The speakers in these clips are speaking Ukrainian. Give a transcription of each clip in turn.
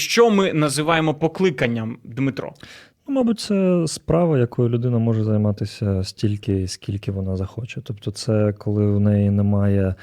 Що ми називаємо покликанням, Дмитро? Ну, мабуть, це справа, якою людина може займатися стільки, скільки вона захоче. Тобто, це коли в неї немає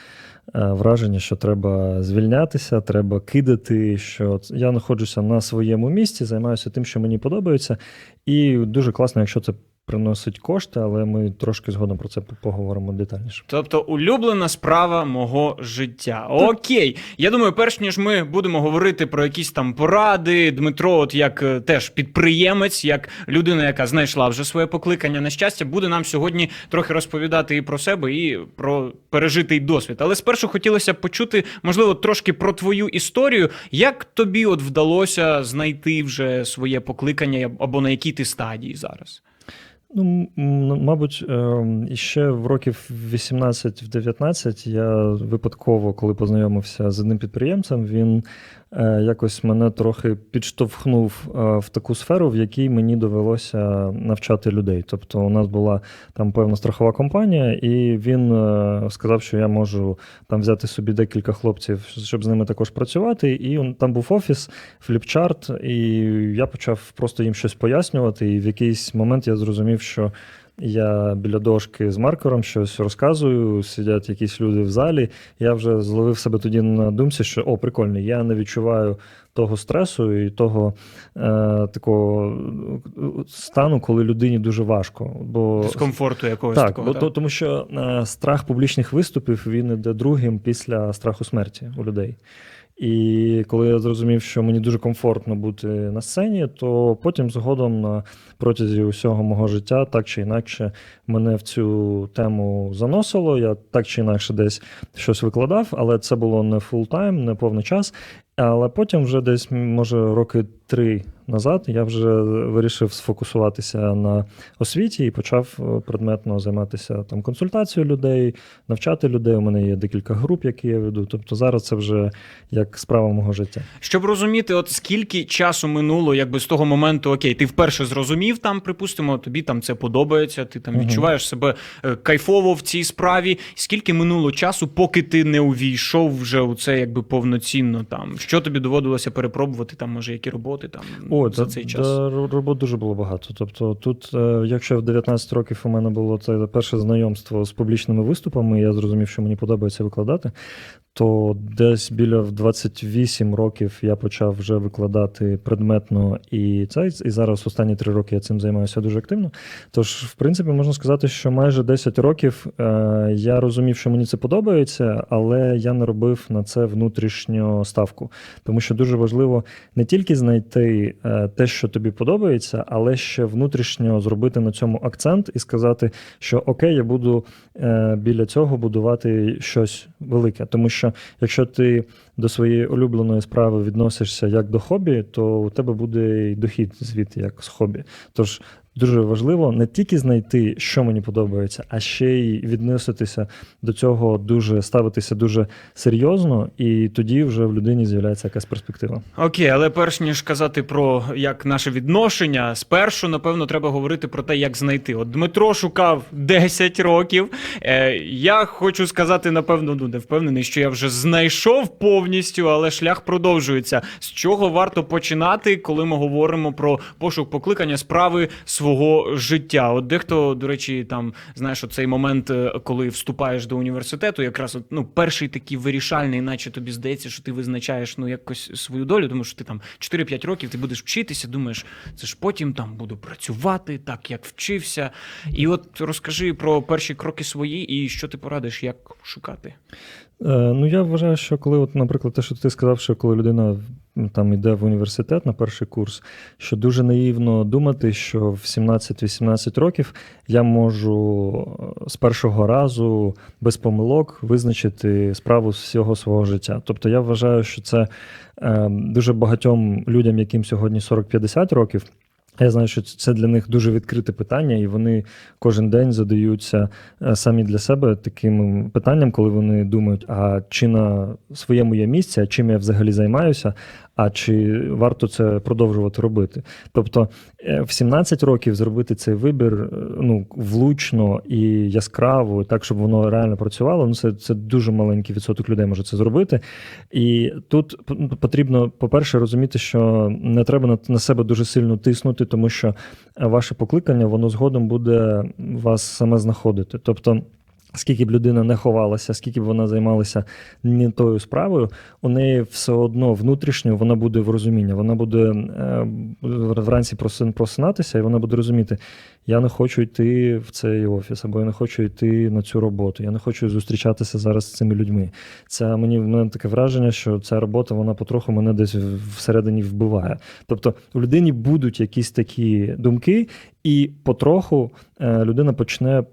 е, враження, що треба звільнятися, треба кидати, що я знаходжуся на своєму місці, займаюся тим, що мені подобається. І дуже класно, якщо це приносить кошти, але ми трошки згодом про це поговоримо детальніше. Тобто улюблена справа мого життя. Окей. Я думаю, перш ніж ми будемо говорити про якісь там поради, Дмитро, от як е, теж підприємець, як людина, яка знайшла вже своє покликання на щастя, буде нам сьогодні трохи розповідати і про себе, і про пережитий досвід. Але спершу хотілося б почути, можливо, трошки про твою історію. Як тобі от вдалося знайти вже своє покликання, або на якій ти стадії зараз? Ну, мабуть, ще іще в років 18-19 я випадково, коли познайомився з одним підприємцем, він якось мене трохи підштовхнув е, в таку сферу, в якій мені довелося навчати людей. Тобто, у нас була там певна страхова компанія, і він е, сказав, що я можу там взяти собі декілька хлопців, щоб з ними також працювати. І там був офіс, фліпчарт, і я почав просто їм щось пояснювати. І в якийсь момент я зрозумів, що я біля дошки з маркером щось розказую, сидять якісь люди в залі. Я вже зловив себе тоді на думці, що о, прикольно, я не відчуваю того стресу і того е, такого е, стану, коли людині дуже важко. Бо Дискомфорту якогось так, такого. бо, так? тому що е, страх публічних виступів він іде другим після страху смерті у людей. І коли я зрозумів, що мені дуже комфортно бути на сцені, то потім згодом на протязі усього мого життя, так чи інакше, мене в цю тему заносило. Я так чи інакше десь щось викладав, але це було не фултайм, не повний час. Але потім, вже десь, може, роки три назад, я вже вирішив сфокусуватися на освіті і почав е, предметно займатися там консультацією людей, навчати людей. У мене є декілька груп, які я веду. Тобто зараз це вже як справа мого життя. Щоб розуміти, от скільки часу минуло, якби з того моменту, окей, ти вперше зрозумів там, припустимо, тобі там це подобається, ти там відчуваєш себе е, кайфово в цій справі. Скільки минуло часу, поки ти не увійшов вже у це якби повноцінно там? Що тобі доводилося перепробувати, там, може, які роботи там О, за та- цей час? та робот дуже було багато. Тобто, тут, е, якщо в 19 років у мене було це перше знайомство з публічними виступами, я зрозумів, що мені подобається викладати, то десь біля в 28 років я почав вже викладати предметно і це. І зараз останні три роки я цим займаюся дуже активно. Тож, в принципі, можна сказати, що майже 10 років е, я розумів, що мені це подобається, але я не робив на це внутрішню ставку. Тому що дуже важливо не тільки знайти е, те, що тобі подобається, але ще внутрішньо зробити на цьому акцент і сказати, що окей, я буду е, біля цього будувати щось велике. Тому що якщо ти до своєї улюбленої справи відносишся як до хобі, то у тебе буде і дохід звідти як з хобі. Тож дуже важливо не тільки знайти, що мені подобається, а ще й відноситися до цього дуже ставитися дуже серйозно, і тоді вже в людині з'являється якась перспектива. Окей, але перш ніж казати про як наше відношення, спершу, напевно, треба говорити про те, як знайти. От Дмитро шукав 10 років. Е, я хочу сказати, напевно, ну не впевнений, що я вже знайшов повністю, але шлях продовжується. З чого варто починати, коли ми говоримо про пошук покликання справи свого життя? От дехто, до речі, там знаєш, оцей момент, е, коли вступаєш до університету, якраз от, ну, перший такий вирішальний, наче тобі здається, що ти визначаєш ну якось свою долю, тому що ти там 4-5 років ти будеш вчитися, думаєш, це ж потім там буду працювати, так як вчився. І от розкажи про перші кроки свої і що ти порадиш, як шукати. Е, Ну, я вважаю, що коли, от, наприклад, те, що ти сказав, що коли людина там йде в університет на перший курс, що дуже наївно думати, що в 17-18 років я можу е, з першого разу без помилок визначити справу з всього свого життя. Тобто я вважаю, що це е, дуже багатьом людям, яким сьогодні 40-50 років. Я знаю, що це для них дуже відкрите питання, і вони кожен день задаються е, самі для себе таким питанням, коли вони думають, а чи на своєму є місце, а чим я взагалі займаюся. А чи варто це продовжувати робити. Тобто е, в 17 років зробити цей вибір е, ну, влучно і яскраво, так, щоб воно реально працювало. Ну, це, це дуже маленький відсоток людей може це зробити. І тут потрібно, по-перше, розуміти, що не треба на, себе дуже сильно тиснути, тому що ваше покликання воно згодом буде вас саме знаходити. Тобто. Скільки б людина не ховалася, скільки б вона займалася не тою справою, у неї все одно внутрішньо вона буде в розумінні. Вона буде е, вранці просин- просинатися, і вона буде розуміти: я не хочу йти в цей офіс, або я не хочу йти на цю роботу, я не хочу зустрічатися зараз з цими людьми. Це мені в мене таке враження, що ця робота вона потроху мене десь всередині вбиває. Тобто у людині будуть якісь такі думки, і потроху е, людина почне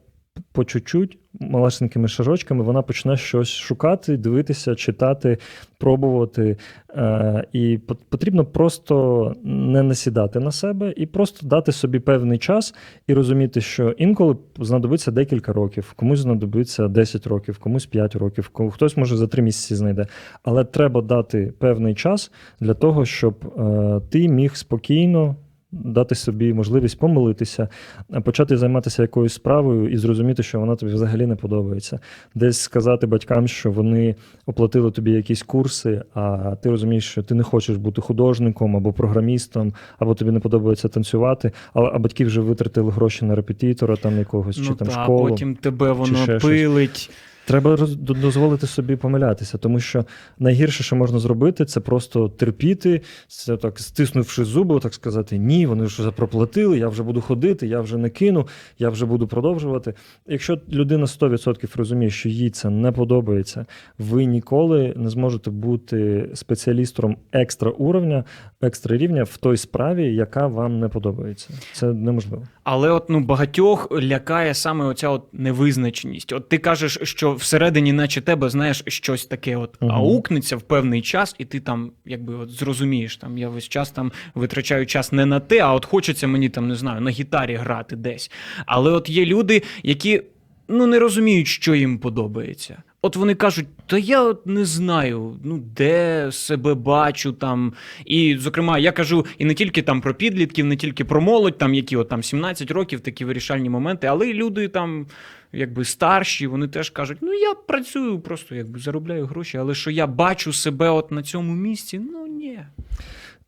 по чуть-чуть, малесенькими шажочками, вона почне щось шукати, дивитися, читати, пробувати. Е, І пот- потрібно просто не насідати на себе і просто дати собі певний час і розуміти, що інколи знадобиться декілька років, комусь знадобиться 10 років, комусь 5 років, хтось може за 3 місяці знайде. Але треба дати певний час для того, щоб е, ти міг спокійно. Дати собі можливість помилитися, почати займатися якоюсь справою і зрозуміти, що вона тобі взагалі не подобається. Десь сказати батькам, що вони оплатили тобі якісь курси, а ти розумієш, що ти не хочеш бути художником або програмістом, або тобі не подобається танцювати, а, а батьки вже витратили гроші на репетитора там якогось чи ну там та, школу. потім тебе воно ще щось. Треба роз- дозволити собі помилятися, тому що найгірше, що можна зробити, це просто терпіти, це так стиснувши зуби, так сказати, ні, вони вже проплатили, я вже буду ходити, я вже не кину, я вже буду продовжувати. Якщо людина 100% розуміє, що їй це не подобається, ви ніколи не зможете бути спеціалістом екстра уровня, екстра рівня в той справі, яка вам не подобається. Це неможливо. Але от ну багатьох лякає саме оця от невизначеність. От ти кажеш, що всередині, наче тебе, знаєш, щось таке от Мгм. аукнеться в певний час, і ти там якби от зрозумієш, там я весь час там витрачаю час не на те, а от хочеться мені там не знаю на гітарі грати десь. Але от є люди, які ну не розуміють, що їм подобається. От вони кажуть, та я от не знаю, ну де себе бачу там. І, зокрема, я кажу і не тільки там про підлітків, не тільки про молодь, там які от там 17 років, такі вирішальні моменти, але й люди там, якби старші, вони теж кажуть: ну я працюю, просто якби заробляю гроші, але що я бачу себе от на цьому місці, ну ні.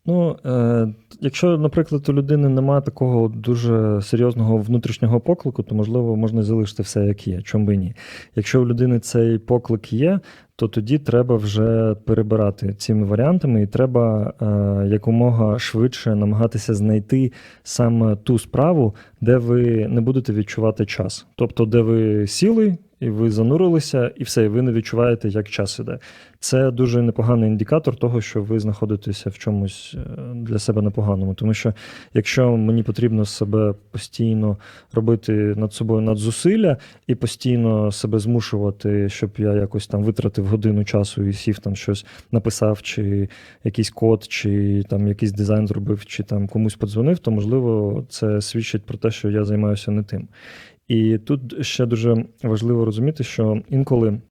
Ну, е, якщо, наприклад, у людини немає такого дуже серйозного внутрішнього поклику, то можливо можна залишити все як є, чому би ні. Якщо у людини цей поклик є, то тоді треба вже перебирати цими варіантами, і треба е, якомога швидше намагатися знайти саме ту справу, де ви не будете відчувати час. Тобто, де ви сіли. І ви занурилися, і все, і ви не відчуваєте, як час іде. Це дуже непоганий індикатор того, що ви знаходитеся в чомусь е, для себе непоганому. Тому що якщо мені потрібно себе постійно робити над собою надзусилля і постійно себе змушувати, щоб я якось там витратив годину часу і сів там щось написав, чи якийсь код, чи там якийсь дизайн зробив, чи там комусь подзвонив, то можливо це свідчить про те, що я займаюся не тим. І тут ще дуже важливо розуміти, що інколи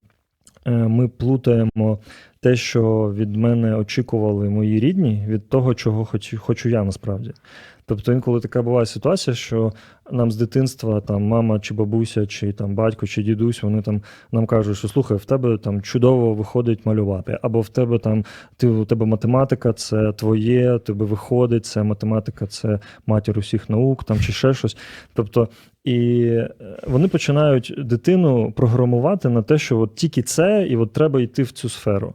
е, ми плутаємо те, що від мене очікували мої рідні, від того, чого хочу, хочу я насправді. Тобто інколи така буває ситуація, що нам з дитинства там мама чи бабуся, чи там батько, чи дідусь, вони там нам кажуть, що слухай, в тебе там чудово виходить малювати, або в тебе там ти у тебе математика, це твоє, тебе виходить, це математика, це матір усіх наук, там чи ще щось. Тобто, і е, вони починають дитину програмувати на те, що от тільки це, і от треба йти в цю сферу.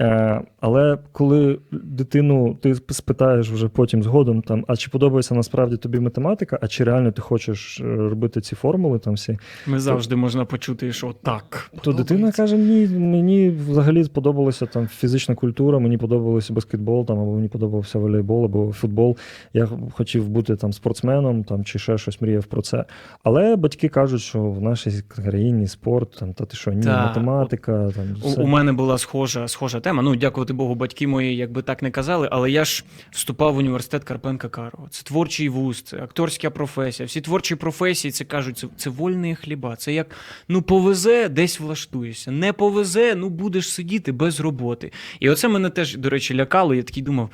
Е, але коли дитину ти спитаєш вже потім згодом, там, а чи подобається насправді тобі математика, а чи реально ти хочеш е, робити ці формули там всі, Ми завжди можна почути, що так. то дитина каже: ні, мені взагалі сподобалася там фізична культура, мені подобався баскетбол, там, або мені подобався волейбол, або футбол. Я хотів бути там спортсменом, там чи ще щось мріяв про це. Але батьки кажуть, що в нашій країні спорт, там, та ти що, ні, Та, математика, там У, у мене була схожа, схожа тема. Ну, дякувати Богу, батьки мої якби так не казали, але я ж вступав в університет Карпенка Карого. це творчий вуз, це акторська професія. Всі творчі професії це кажуть, це, це вольні хліба. Це як ну повезе, десь влаштуєшся. Не повезе, ну будеш сидіти без роботи. І оце мене теж, до речі, лякало. Я такий думав: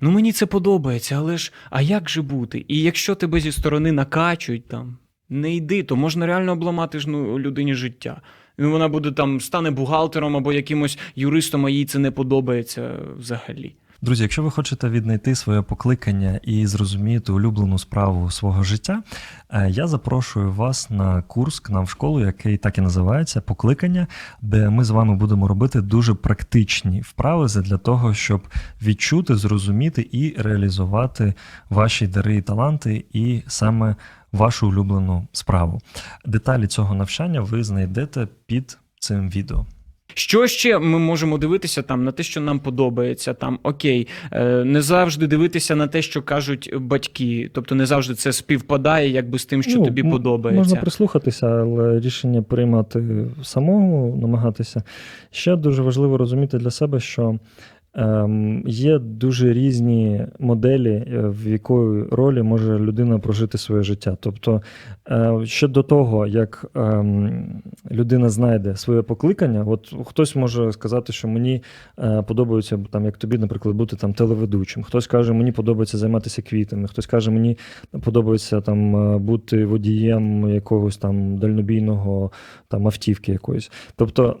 ну мені це подобається, але ж а як же бути? І якщо тебе зі сторони накачують там, не йди, то можна реально обламати ж ну, людині життя. Вона буде там стане бухгалтером або якимось юристом, а їй це не подобається взагалі. Друзі, якщо ви хочете віднайти своє покликання і зрозуміти улюблену справу свого життя, е, я запрошую вас на курс к нам в школу, який так і називається Покликання, де ми з вами будемо робити дуже практичні вправи для того, щоб відчути, зрозуміти і реалізувати ваші дари і таланти, і саме вашу улюблену справу. Деталі цього навчання ви знайдете під цим відео. Що ще ми можемо дивитися там на те, що нам подобається? Там окей, е, не завжди дивитися на те, що кажуть батьки. Тобто не завжди це співпадає, якби з тим, що Ну, тобі подобається. Можна прислухатися, але рішення приймати самому, намагатися. Ще дуже важливо розуміти для себе, що є дуже різні моделі, е, в якої ролі може людина прожити своє життя. Тобто, ще до того, як ем, людина знайде своє покликання, от хтось може сказати, що мені е, подобається, там, як тобі, наприклад, бути там телеведучим. Хтось каже, мені подобається займатися квітами, хтось каже, мені подобається там е, бути водієм якогось там дальнобійного там автівки якоїсь. Тобто,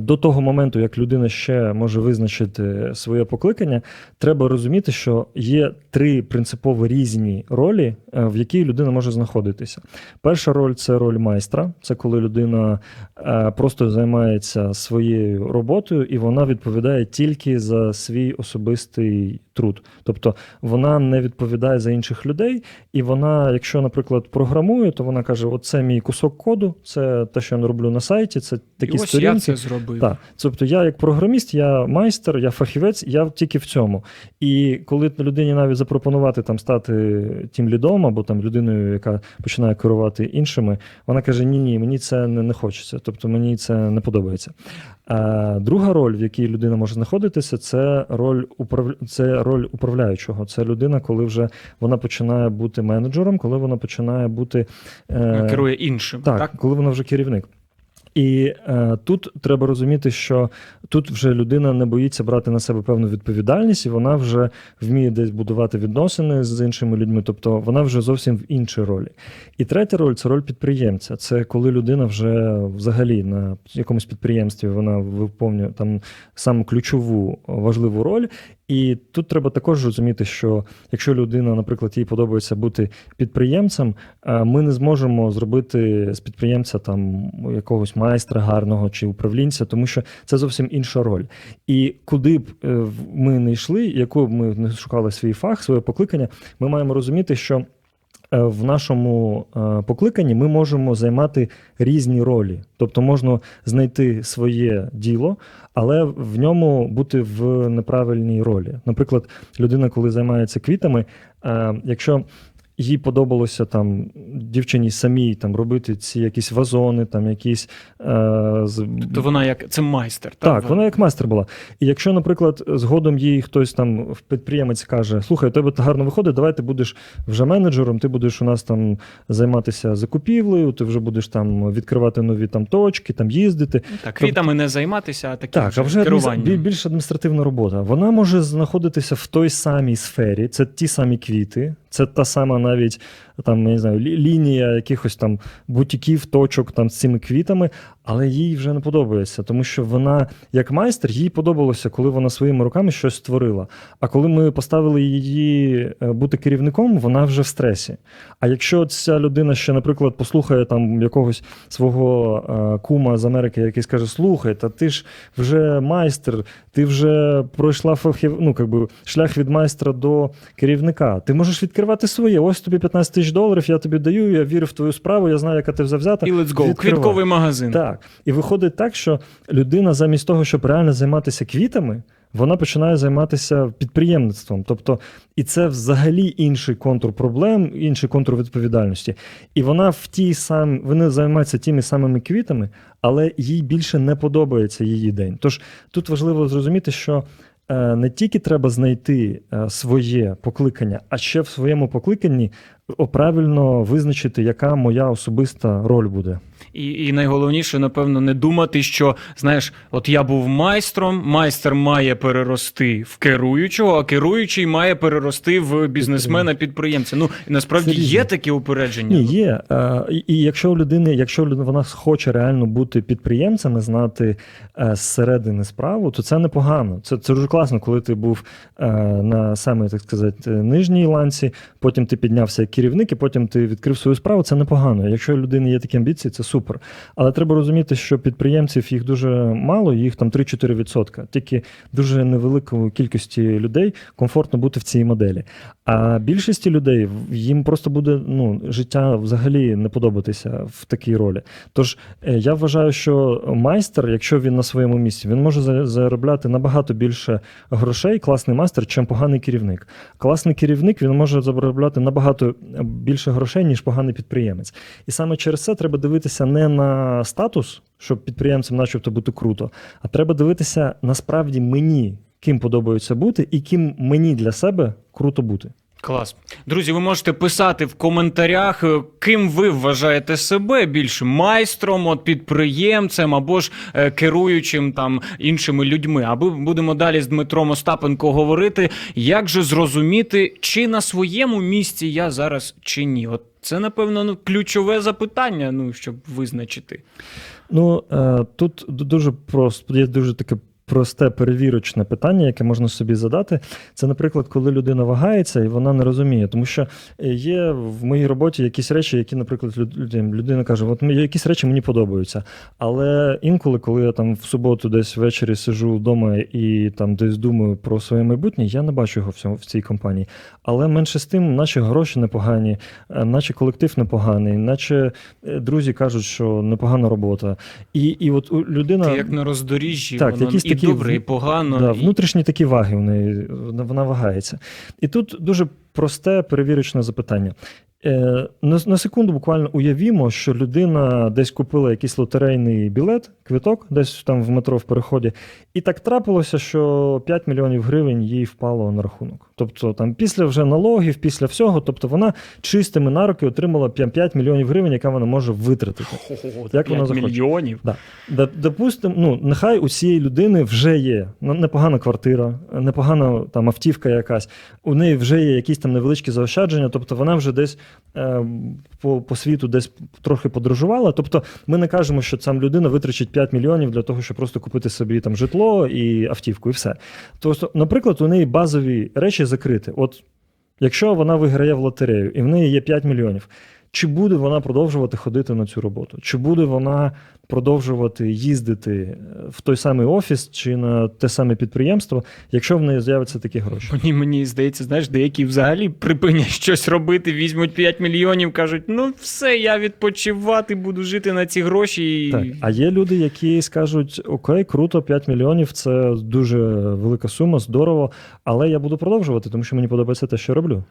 до того моменту, як людина ще може визначити своє покликання, треба розуміти, що є три принципово різні ролі, е, в якій людина може знаходитися. Перша роль це роль майстра, це коли людина е, просто займається своєю роботою, і вона відповідає тільки за свій особистий труд. Тобто вона не відповідає за інших людей, і вона, якщо, наприклад, програмує, то вона каже: оце мій кусок коду, це те, що я роблю на сайті, це такі І ось я сторінки. це зробив. Так, тобто я як програміст, я майстер, я фахівець, я тільки в цьому. І коли людині навіть запропонувати там стати тім лідом або там людиною, яка починає керувати іншими, вона каже: Ні, ні, мені це не, не хочеться, тобто мені це не подобається. А друга роль, в якій людина може знаходитися, це роль управ... це роль управляючого. Це людина, коли вже вона починає бути менеджером, коли вона починає бути е... Керує іншим. Так, так? коли вона вже керівник. І е, тут треба розуміти, що тут вже людина не боїться брати на себе певну відповідальність, і вона вже вміє десь будувати відносини з іншими людьми, тобто вона вже зовсім в іншій ролі. І третя роль це роль підприємця. Це коли людина вже взагалі на якомусь підприємстві вона виповнює там саму ключову важливу роль. І тут треба також розуміти, що якщо людина, наприклад, їй подобається бути підприємцем, е, ми не зможемо зробити з підприємця там якогось майстра гарного чи управлінця, тому що це зовсім інша роль. І куди б е, ми не йшли, яку б ми не шукали свій фах, своє покликання, ми маємо розуміти, що. Е, В нашому е, покликанні ми можемо займати різні ролі, тобто можна знайти своє діло, але в ньому бути в неправильній ролі. Наприклад, людина, коли займається квітами, е, якщо їй подобалося там дівчині самій там робити ці якісь вазони, там якісь е, з То вона як це майстер. так, вона як майстер була. І якщо, наприклад, згодом їй хтось там підприємець каже: слухай, у тебе гарно виходить, давай ти будеш вже менеджером, ти будеш у нас там займатися закупівлею, ти вже будеш там відкривати нові там точки, там їздити. Так, квітами не займатися, а таким Так, а вже біль- більш адміністративна робота. Вона може знаходитися в той самій сфері, це ті самі квіти, це та сама навіть там, я не знаю, лі- лінія якихось там бутіків, точок там з цими квітами, але їй вже не подобається, тому що вона, як майстер, їй подобалося, коли вона своїми руками щось створила. А коли ми поставили її е, бути керівником, вона вже в стресі. А якщо ця людина ще, наприклад, послухає там якогось свого е, кума з Америки, який скаже: Слухай, та ти ж вже майстер, ти вже пройшла фахів, ну, как би, шлях від майстра до керівника. Ти можеш відкривати своє. Ось тобі 15 тисяч доларів, я тобі даю, я вірю в твою справу, я знаю, яка ти завзята. І let's go. Відкривай. Квітковий магазин. Так. І виходить так, що людина замість того, щоб реально займатися квітами, вона починає займатися підприємництвом. Тобто, і це взагалі інший контур проблем, інший контур відповідальності. І вона в тій самі, вони займаються тими самими квітами, але їй більше не подобається її день. Тож тут важливо зрозуміти, що. е, не тільки треба знайти е, своє покликання, а ще в своєму покликанні правильно визначити, яка моя особиста роль буде. І, і найголовніше, напевно, не думати, що знаєш, от я був майстром, майстер має перерости в керуючого, а керуючий має перерости в бізнесмена-підприємця. Ну і насправді Це є такі упередження. Ні, є. І якщо у людини, якщо вона хоче реально бути підприємцем, знати е, зсередини справу, то це непогано. Це, це дуже класно, коли ти був е, на саме, так сказати, нижній ланці, потім ти піднявся як керівник, і потім ти відкрив свою справу. Це непогано. Якщо у людини є такі амбіції, це супер. Але треба розуміти, що підприємців їх дуже мало, їх там 3-4%. Тільки дуже невеликої кількості людей комфортно бути в цій моделі. А більшості людей їм просто буде ну, життя взагалі не подобатися в такій ролі. Тож е, я вважаю, що майстер, якщо він на своєму місці, він може за- заробляти набагато більше грошей, класний майстер, чим поганий керівник. Класний керівник він може заробляти набагато більше грошей, ніж поганий підприємець. І саме через це треба дивитися не на статус, щоб підприємцем, начебто, бути круто, а треба дивитися насправді мені, ким подобається бути, і ким мені для себе круто бути. Клас. Друзі, ви можете писати в коментарях, е, ким ви вважаєте себе більш майстром, от підприємцем або ж е, керуючим там іншими людьми. Аби будемо далі з Дмитром Остапенко говорити, як же зрозуміти, чи на своєму місці я зараз чи ні. От це, напевно, ну, ключове запитання, ну, щоб визначити. Ну е, тут дуже просто є дуже таке. Просте перевірочне питання, яке можна собі задати, це, наприклад, коли людина вагається і вона не розуміє, тому що е, є в моїй роботі якісь речі, які, наприклад, людина каже: от якісь речі мені подобаються. Але інколи, коли я там в суботу десь ввечері сижу вдома і там десь думаю про своє майбутнє, я не бачу його в цій компанії. Але менше з тим, наче гроші непогані, е, наче колектив непоганий, наче е, друзі кажуть, що непогана робота. І, і от людина. Ти як на роздоріжжі, Так, воно якісь і такі добре, і погано. Да, і... внутрішні такі ваги в неї, вона вагається. І тут дуже просте перевірочне запитання. Е, на, на секунду буквально уявімо, що людина десь купила якийсь лотерейний білет, квиток, десь там в метро в переході, і так трапилося, що 5 мільйонів гривень їй впало на рахунок. Тобто там після вже налогів, після всього, тобто вона чистими на руки отримала 5 мільйонів гривень, яка вона може витратити. Хо-хо-хо, Як вона 5 захоче. мільйонів. Да. Да, допустим, ну, нехай у цієї людини вже є ну, непогана квартира, непогана там автівка якась, у неї вже є якісь там невеличкі заощадження, тобто вона вже десь е, по, по світу десь трохи подорожувала. Тобто ми не кажемо, що сам людина витрачить 5 мільйонів для того, щоб просто купити собі там житло і автівку, і все. Тобто, наприклад, у неї базові речі закриті. От якщо вона виграє в лотерею і в неї є 5 мільйонів. Чи буде вона продовжувати ходити на цю роботу? Чи буде вона продовжувати їздити е, в той самий офіс чи на те саме підприємство, якщо в неї з'являться такі гроші? Мені, мені здається, знаєш, деякі взагалі припинять щось робити, візьмуть 5 мільйонів, кажуть, ну все, я відпочивати буду жити на ці гроші. І... Так. А є люди, які скажуть: Окей, круто, 5 мільйонів це дуже велика сума, здорово, але я буду продовжувати, тому що мені подобається те, що роблю.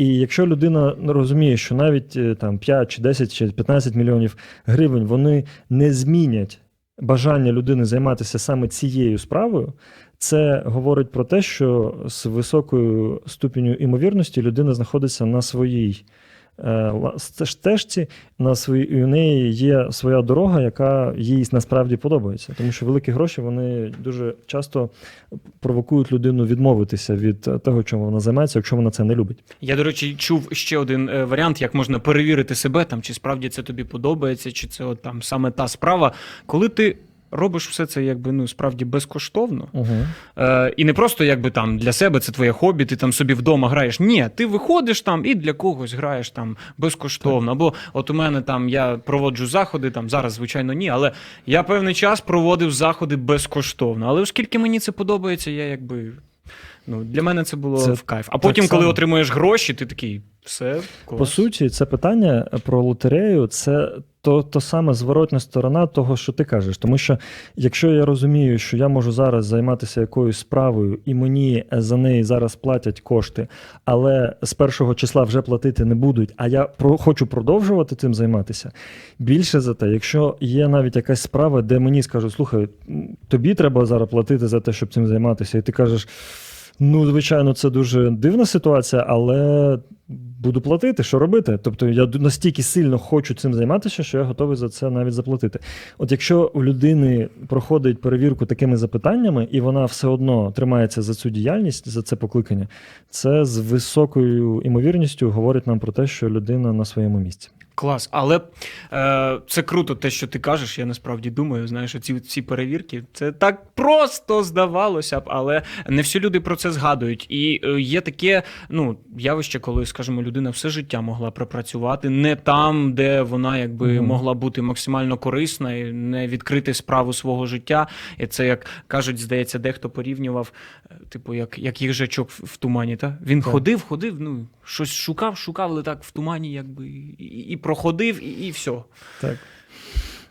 І якщо людина розуміє, що навіть е, там 5 чи 10 чи 15 мільйонів гривень вони не змінять бажання людини займатися саме цією справою, це говорить про те, що з високою ступінню імовірності людина знаходиться на своїй стежці, на своїй, і у неї є своя дорога, яка їй насправді подобається. Тому що великі гроші вони дуже часто провокують людину відмовитися від е, того, чому вона займається, якщо вона це не любить. Я, до речі, чув ще один е, варіант, як можна перевірити себе, там, чи справді це тобі подобається, чи це от, там саме та справа. Коли ти робиш все це якби ну справді безкоштовно, Угу. Е, і не просто якби там для себе це твоє хобі, ти там собі вдома граєш. Ні, ти виходиш там і для когось граєш там безкоштовно. Або от у мене там я проводжу заходи, там зараз, звичайно, ні, але я певний час проводив заходи безкоштовно. Але оскільки мені це подобається, я якби Ну, для мене це було Це в кайф. А потім, коли отримуєш гроші, ти такий, все, клас. По суті, це питання про лотерею це то, то саме зворотня сторона того, що ти кажеш. Тому що якщо я розумію, що я можу зараз займатися якоюсь справою, і мені за неї зараз платять кошти, але з першого числа вже платити не будуть, а я про, хочу продовжувати цим займатися. Більше за те, якщо є навіть якась справа, де мені скажуть, слухай, тобі треба зараз платити за те, щоб цим займатися, і ти кажеш. Ну, звичайно, це дуже дивна ситуація, але буду платити, що робити? Тобто я настільки сильно хочу цим займатися, що я готовий за це навіть заплатити. От якщо у людини проходить перевірку такими запитаннями, і вона все одно тримається за цю діяльність, за це покликання, це з високою імовірністю говорить нам про те, що людина на своєму місці. Клас. Але е, це круто, те, що ти кажеш. Я насправді думаю, знаєш, ці, ці перевірки, це так просто здавалося б, але не всі люди про це згадують. І е, є таке ну, явище, коли, скажімо, людина все життя могла пропрацювати не там, де вона якби Мгм. могла бути максимально корисна і не відкрити справу свого життя. І це, як кажуть, здається, дехто порівнював, е, типу, як, як їжачок в, в тумані. Та? Він Так. ходив, ходив, ну, щось шукав, шукав, але так в тумані, якби і проходив, і, і все. Так.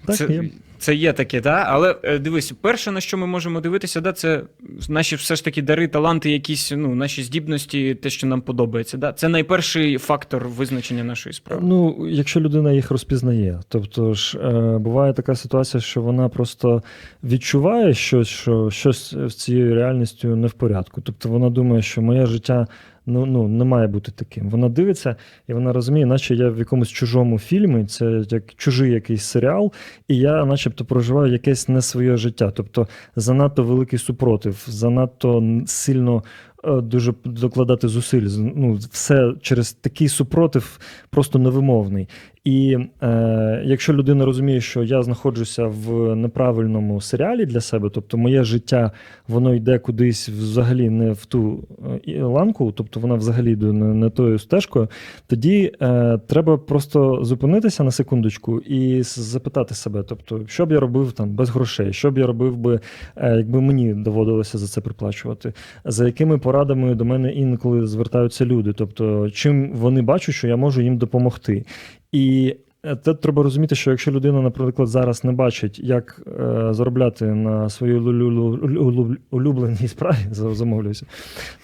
Так, це, є. це є таке, да? але е, дивись, перше, на що ми можемо дивитися, да, це наші все ж таки дари, таланти, якісь ну, наші здібності, те, що нам подобається. Да? Це найперший фактор визначення нашої справи. Ну, якщо людина їх розпізнає. Тобто ж е, буває така ситуація, що вона просто відчуває щось, що щось з цією реальністю не в порядку. Тобто вона думає, що моє життя ну, ну, не має бути таким. Вона дивиться і вона розуміє, наче я в якомусь чужому фільмі, це як чужий якийсь серіал, і я, начебто, проживаю якесь не своє життя. Тобто занадто великий супротив, занадто сильно. е, Дуже докладати зусиль. Ну, все через такий супротив просто невимовний. І е, якщо людина розуміє, що я знаходжуся в неправильному серіалі для себе, тобто моє життя воно йде кудись взагалі не в ту е, ланку, тобто вона взагалі йде не, не тою стежкою, тоді е, треба просто зупинитися на секундочку і запитати себе, тобто, що б я робив там без грошей, що б я робив би, е, якби мені доводилося за це приплачувати, за якими порадами до мене інколи звертаються люди, тобто чим вони бачать, що я можу їм допомогти. І е, те треба розуміти, що якщо людина, наприклад, зараз не бачить, як е, заробляти на своїй улю- улю- улю- улюбленій справі, за- замовлюся,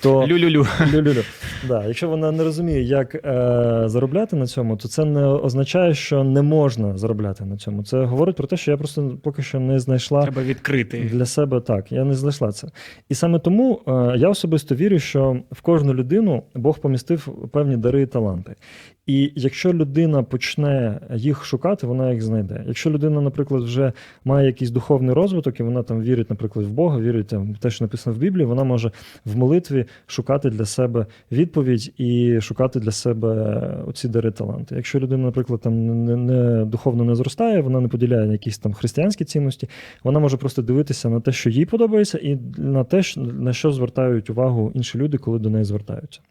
то Лю-лю-лю. Лю-лю-лю. Да, якщо вона не розуміє, як е, заробляти на цьому, то це не означає, що не можна заробляти на цьому. Це говорить про те, що я просто поки що не знайшла Треба відкрити. для себе так. Я не знайшла це. І саме тому е, я особисто вірю, що в кожну людину Бог помістив певні дари і таланти. І якщо людина почне їх шукати, вона їх знайде. Якщо людина, наприклад, вже має якийсь духовний розвиток, і вона там вірить, наприклад, в Бога, вірить там, те, що написано в Біблії, вона може в молитві шукати для себе відповідь і шукати для себе оці дари таланти. Якщо людина, наприклад, там не, не духовно не зростає, вона не поділяє якісь там християнські цінності, вона може просто дивитися на те, що їй подобається, і на те, на що звертають увагу інші люди, коли до неї звертаються.